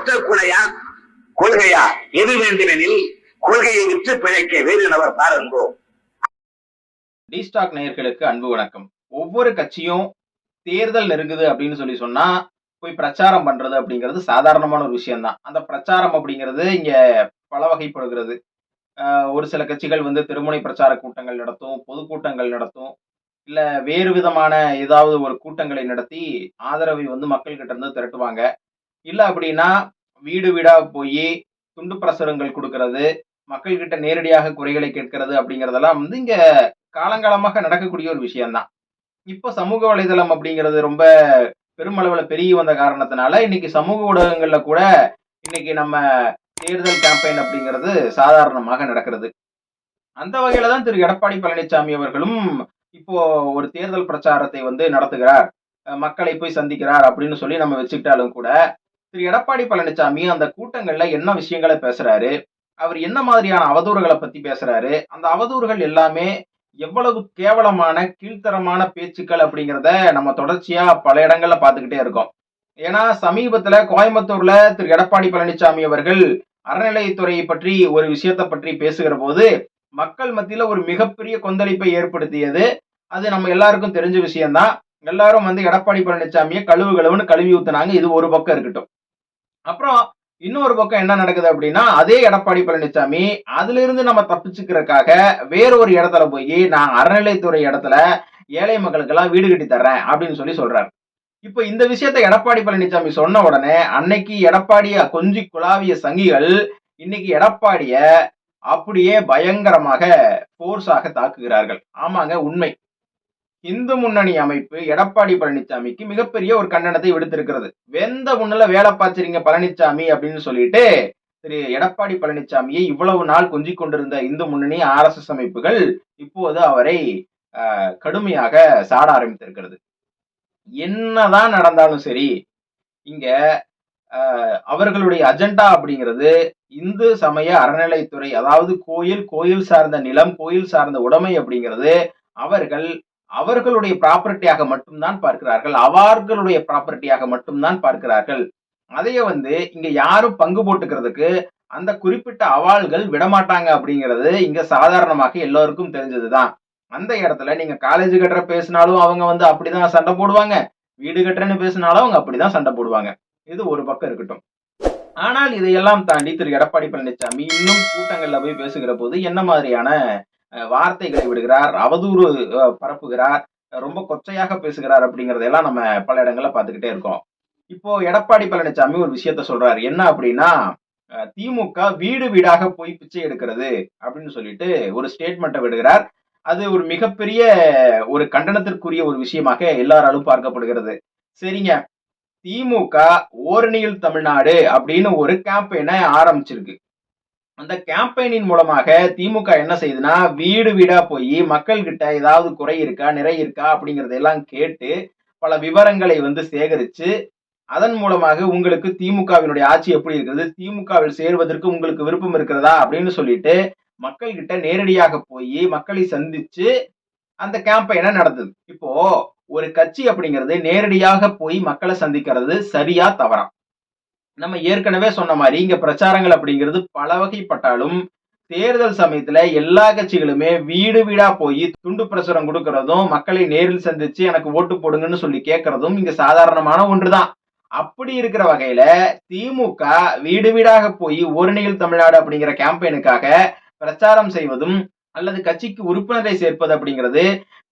ஒற்ற குலையா கொள்கையா? எது வேண்டுமெனில் கொள்கையை விற்று பிழைக்க வேறு நபர் பாருங்கோ டிஸ்டாக் நேயர்களுக்கு அன்பு வணக்கம். ஒவ்வொரு கட்சியும் தேர்தல் நெருங்குது அப்படின்னு சொல்லி சொன்னா போய் பிரச்சாரம் பண்றது அப்படிங்கிறது சாதாரணமான ஒரு விஷயம்தான். அந்த பிரச்சாரம் அப்படிங்கிறது இங்க பல வகைப்படுகிறது. ஆஹ் ஒரு சில கட்சிகள் வந்து திருமுனை பிரச்சார கூட்டங்கள் நடத்தும் பொதுக்கூட்டங்கள் நடத்தும் இல்ல வேறு விதமான ஏதாவது ஒரு கூட்டங்களை நடத்தி ஆதரவை வந்து மக்கள் கிட்ட இருந்து திரட்டுவாங்க. இல்லை அப்படின்னா வீடு வீடாக போய் துண்டு பிரசுரங்கள் கொடுக்கறது மக்கள்கிட்ட நேரடியாக குறைகளை கேட்கறது அப்படிங்கிறதெல்லாம் வந்து இங்கே காலங்காலமாக நடக்கக்கூடிய ஒரு விஷயம்தான். இப்போ சமூக வலைதளம் அப்படிங்கிறது ரொம்ப பெருமளவில் பெருகி வந்த காரணத்தினால இன்னைக்கு சமூக ஊடகங்களில் கூட இன்னைக்கு நம்ம தேர்தல் கேம்பெயின் அப்படிங்கிறது சாதாரணமாக நடக்கிறது. அந்த வகையில தான் திரு. எடப்பாடி பழனிசாமி அவர்களும் இப்போ ஒரு தேர்தல் பிரச்சாரத்தை வந்து நடத்துகிறார். மக்களை போய் சந்திக்கிறார் அப்படின்னு சொல்லி நம்ம வச்சுக்கிட்டாலும் கூட திரு எடப்பாடி பழனிசாமி அந்த கூட்டங்கள்ல என்ன விஷயங்களை பேசுறாரு? அவர் என்ன மாதிரியான அவதூறுகளை பத்தி பேசுறாரு? அந்த அவதூறுகள் எல்லாமே எவ்வளவு கேவலமான கீழ்த்தரமான பேச்சுக்கள் அப்படிங்கிறத நம்ம தொடர்ச்சியா பல இடங்கள்ல பார்த்துக்கிட்டே இருக்கோம். ஏன்னா சமீபத்துல கோயம்புத்தூர்ல திரு எடப்பாடி பழனிசாமி அவர்கள் அறநிலையத்துறையை பற்றி ஒரு விஷயத்தை பற்றி பேசுகிற போது மக்கள் மத்தியில ஒரு மிகப்பெரிய கொந்தளிப்பை ஏற்படுத்தியது. அது நம்ம எல்லாருக்கும் தெரிஞ்ச விஷயம்தான். எல்லாரும் வந்து எடப்பாடி பழனிசாமியை கழுவு கழுவுன்னு கழுவி ஊத்துனாங்க. இது ஒரு பக்கம் இருக்கட்டும். அப்புறம் இன்னொரு பக்கம் என்ன நடக்குது அப்படின்னா அதே எடப்பாடி பழனிசாமி அதுல இருந்து நம்ம தப்பிச்சுக்கிறதுக்காக வேற ஒரு இடத்துல போய் நான் அறநிலைத்துறை இடத்துல ஏழை மக்களுக்கெல்லாம் வீடு கட்டி தர்றேன் அப்படின்னு சொல்லி சொல்றாரு. இப்போ இந்த விஷயத்த எடப்பாடி பழனிசாமி சொன்ன உடனே அன்னைக்கு எடப்பாடிய கொஞ்சி குழாவிய சங்கிகள் இன்னைக்கு எடப்பாடிய அப்படியே பயங்கரமாக போர்ஸாக தாக்குகிறார்கள். ஆமாங்க உண்மை. இந்து முன்னணி அமைப்பு எடப்பாடி பழனிசாமிக்கு மிகப்பெரிய ஒரு கண்டனத்தை விடுத்திருக்கிறது. வெந்த முன்னில வேலை பாய்ச்சறீங்க பழனிசாமி அப்படின்னு சொல்லிட்டு திரு எடப்பாடி பழனிசாமியை இவ்வளவு நாள் கொஞ்சிக் கொண்டிருந்த இந்து முன்னணி ஆர்எஸ்எஸ் அமைப்புகள் இப்போது அவரை கடுமையாக சாட ஆரம்பித்திருக்கிறது. என்னதான் நடந்தாலும் சரி இங்க அவர்களுடைய அஜெண்டா அப்படிங்கிறது இந்து சமய அறநிலைத்துறை அதாவது கோயில் கோயில் சார்ந்த நிலம் கோயில் சார்ந்த உடைமை அப்படிங்கிறது அவர்கள் அவர்களுடைய ப்ராப்பர்ட்டியாக மட்டும்தான் பார்க்கிறார்கள். அவர்களுடைய ப்ராப்பர்ட்டியாக மட்டும்தான் பார்க்கிறார்கள். அதைய வந்து இங்க யாரும் பங்கு போட்டுக்கிறதுக்கு அந்த குறிப்பிட்ட அவாள்கள் விடமாட்டாங்க அப்படிங்கிறது இங்க சாதாரணமாக எல்லோருக்கும் தெரிஞ்சதுதான். அந்த இடத்துல நீங்க காலேஜ் கட்டுற பேசினாலும் அவங்க வந்து அப்படிதான் சண்டை போடுவாங்க. வீடு கட்டுறேன்னு பேசினாலும் அவங்க அப்படிதான் சண்டை போடுவாங்க. இது ஒரு பக்கம் இருக்கட்டும். ஆனால் இதையெல்லாம் தாண்டி திரு எடப்பாடி பழனிசாமி இன்னும் கூட்டங்கள்ல போய் பேசுகிற போது என்ன மாதிரியான வார்த்தைகளை விடுகிறார் அவதூறு பரப்புகிறார் ரொம்ப கொச்சையாக பேசுகிறார் அப்படிங்கறதெல்லாம் நம்ம பல இடங்கள்ல பார்த்துக்கிட்டே இருக்கோம். இப்போ எடப்பாடி பழனிசாமி ஒரு விஷயத்த சொல்றாரு. என்ன அப்படின்னா திமுக வீடு வீடாக போய் பிச்சை எடுக்கிறது அப்படின்னு சொல்லிட்டு ஒரு ஸ்டேட்மெண்ட்டை விடுகிறார். அது ஒரு மிகப்பெரிய ஒரு கண்டனத்திற்குரிய ஒரு விஷயமாக எல்லாராலும் பார்க்கப்படுகிறது. சரிங்க. திமுக ஓரணியில் தமிழ்நாடு அப்படின்னு ஒரு கேம்பெயினை ஆரம்பிச்சிருக்கு. அந்த கேம்பெயினின் மூலமாக திமுக என்ன செய்யுதுன்னா வீடு வீடா போய் மக்கள் கிட்ட ஏதாவது குறை இருக்கா நிறை இருக்கா அப்படிங்கறதெல்லாம் கேட்டு பல விவரங்களை வந்து சேகரிச்சு அதன் மூலமாக உங்களுக்கு திமுகவினுடைய ஆட்சி எப்படி இருக்குது திமுகவில் சேர்வதற்கு உங்களுக்கு விருப்பம் இருக்கிறதா அப்படின்னு சொல்லிட்டு மக்கள் கிட்ட நேரடியாக போய் மக்களை சந்திச்சு அந்த கேம்பெயினை நடத்துது இப்போ ஒரு கட்சி அப்படிங்கிறது நேரடியாக போய் மக்களை சந்திக்கிறது சரியா தவறா? நம்ம ஏற்கனவே சொன்ன மாதிரி இங்க பிரச்சாரங்கள் அப்படிங்கிறது பல வகைப்பட்டாலும் தேர்தல் சமயத்துல எல்லா கட்சிகளுமே வீடு வீடா போய் துண்டு பிரசுரம் கொடுக்கறதும் மக்களை நேரில் சந்திச்சு எனக்கு ஓட்டு போடுங்கன்னு சொல்லி கேட்கறதும் இங்க சாதாரணமான ஒன்றுதான். அப்படி இருக்கிற வகையில திமுக வீடு வீடாக போய் ஓரணியில் தமிழ்நாடு அப்படிங்கிற கேம்பெயினுக்காக பிரச்சாரம் செய்வதும் அல்லது கட்சிக்கு உறுப்பினரை சேர்ப்பது அப்படிங்கிறது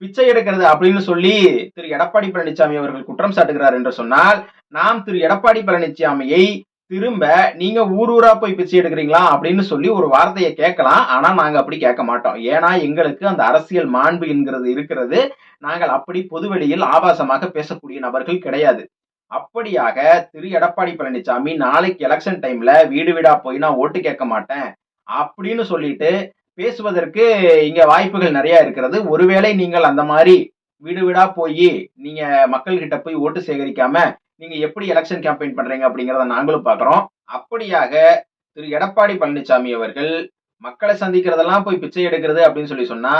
பிச்சை எடுக்கிறது அப்படின்னு சொல்லி திரு எடப்பாடி பழனிசாமி அவர்கள் குற்றம் சாட்டுகிறார் என்று சொன்னால் நாம் திரு எடப்பாடி பழனிசாமியை திரும்ப நீங்க ஊர் ஊரா போய் பிச்சை எடுக்கிறீங்களா அப்படின்னு சொல்லி ஒரு வார்த்தையை கேட்கலாம். ஆனா நாங்க அப்படி கேட்க மாட்டோம். ஏன்னா எங்களுக்கு அந்த அரசியல் மாண்பு என்கிறது இருக்கிறது. நாங்கள் அப்படி பொதுவெளியில் ஆபாசமாக பேசக்கூடிய நபர்கள் கிடையாது. அப்படியாக திரு எடப்பாடி பழனிசாமி நாளைக்கு எலெக்ஷன் டைம்ல வீடு வீடா போய் நான் ஓட்டு கேட்க மாட்டேன் அப்படின்னு சொல்லிட்டு பேசுவதற்கு இங்க வாய்ப்புகள் நிறைய இருக்கிறது. ஒருவேளை நீங்கள் அந்த மாதிரி வீடு வீடா போய் நீங்க மக்கள் கிட்ட போய் ஓட்டு சேகரிக்காம நீங்க எப்படி எலெக்ஷன் கேம்பெயின் பண்றீங்க அப்படிங்கிறத நாங்களும் பாக்குறோம். அப்படியாக திரு எடப்பாடி பழனிசாமி அவர்கள் மக்களை சந்திக்கிறதெல்லாம் போய் பிச்சை எடுக்கிறது அப்படின்னு சொல்லி சொன்னா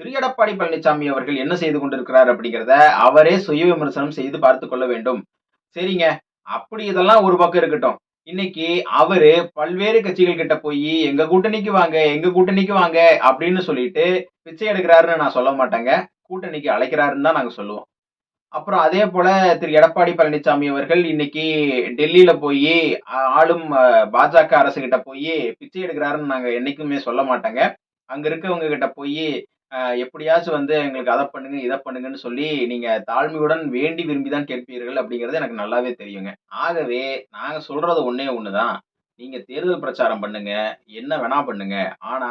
திரு எடப்பாடி பழனிசாமி அவர்கள் என்ன செய்து கொண்டிருக்கிறார் அப்படிங்கிறத அவரே சுய விமர்சனம் செய்து பார்த்து கொள்ள வேண்டும். சரிங்க. அப்படி இதெல்லாம் ஒரு பக்கம் இருக்கட்டும். இன்னைக்கு அவரு பல்வேறு கட்சிகள் கிட்ட போய் எங்க கூட்டணிக்கு வாங்க எங்க கூட்டணிக்கு வாங்க அப்படின்னு சொல்லிட்டு பிச்சை எடுக்கிறாருன்னு நான் சொல்ல மாட்டேங்க. கூட்டணிக்கு அழைக்கிறாருன்னு தான் நாங்க சொல்லுவோம். அப்புறம் அதே போல திரு. எடப்பாடி பழனிசாமி அவர்கள் இன்னைக்கு டெல்லியில போய் ஆளும் பாஜக அரசு கிட்ட போய் பிச்சை எடுக்கிறாருன்னு நாங்க என்னைக்குமே சொல்ல மாட்டேங்க. அங்க இருக்கவங்க கிட்ட போய் எப்படியாச்சும் வந்து எங்களுக்கு அதை பண்ணுங்க இதை பண்ணுங்கன்னு சொல்லி நீங்க தாழ்மையுடன் வேண்டி விரும்பி தான் கேட்பீர்கள் அப்படிங்கிறது எனக்கு நல்லாவே தெரியுங்க. ஆகவே நாங்க சொல்றது ஒன்று ஒண்ணுதான். நீங்க தேர்தல் பிரச்சாரம் பண்ணுங்க என்ன வேணா பண்ணுங்க. ஆனா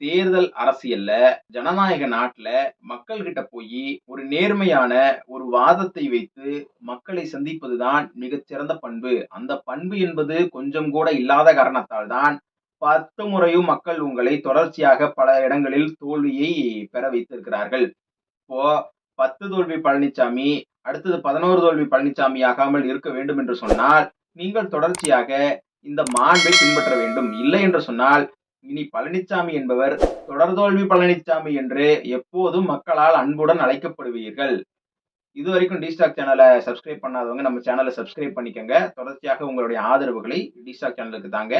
தேர்தல் அரசியல்ல ஜனநாயக நாட்டுல மக்கள் கிட்ட போய் ஒரு நேர்மையான ஒரு வாதத்தை வைத்து மக்களை சந்திப்பதுதான் மிகச்சிறந்த பண்பு. அந்த பண்பு என்பது கொஞ்சம் கூட இல்லாத காரணத்தால் தான் பத்து முறையும் மக்கள் உங்களை தொடர்ச்சியாக பல இடங்களில் தோல்வியை பெற வைத்திருக்கிறார்கள். இப்போ பத்து தோல்வி பழனிசாமி அடுத்தது பதினோரு தோல்வி பழனிசாமி ஆகாமல் இருக்க வேண்டும் என்று சொன்னால் நீங்கள் தொடர்ச்சியாக இந்த மாண்பை பின்பற்ற வேண்டும். இல்லை என்று சொன்னால் இனி பழனிசாமி என்பவர் தொடர்தோல்வி பழனிசாமி என்று எப்போதும் மக்களால் அன்புடன் அழைக்கப்படுவீர்கள். இதுவரைக்கும் டிஸ்டாக் சேனலை சப்ஸ்கிரைப் பண்ணாதவங்க நம்ம சேனலை சப்ஸ்கிரைப் பண்ணிக்கோங்க. தொடர்ச்சியாக உங்களுடைய ஆதரவுகளை டிஸ்டாக் சேனலுக்கு தாங்க.